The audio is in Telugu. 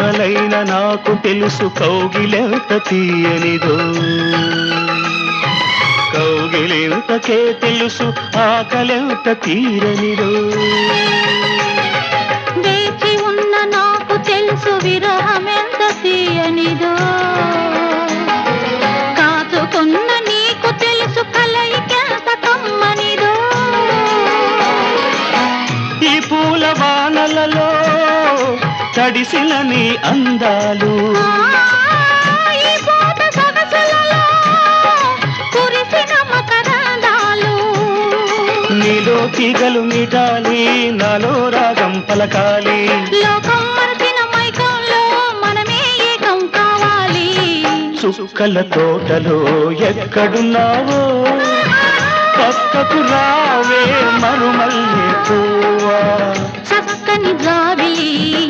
ఆకలైన నాకు తెలుసు కౌగిలెంత తీయనిదో. కౌగిలెంతకే తెలుసు ఆకలెంత తీరనిదో. వేచి ఉన్న నాకు తెలుసు విరహమెంత తీయనిదో. కాచుకున్న నీకు తెలుసు కలయికెంత కమ్మనిదో ఈ పూల వానలలో తడిసిన నీ అందాలు. నీలో తీగలు మీటాలి నాలో రాగం పలకాలి. లోకం మరచిన మైకంలో మనమే ఏకం కావాలి. చుక్కల తోటలో ఎక్కడున్నావో? పక్కకు రావే మరుమల్లి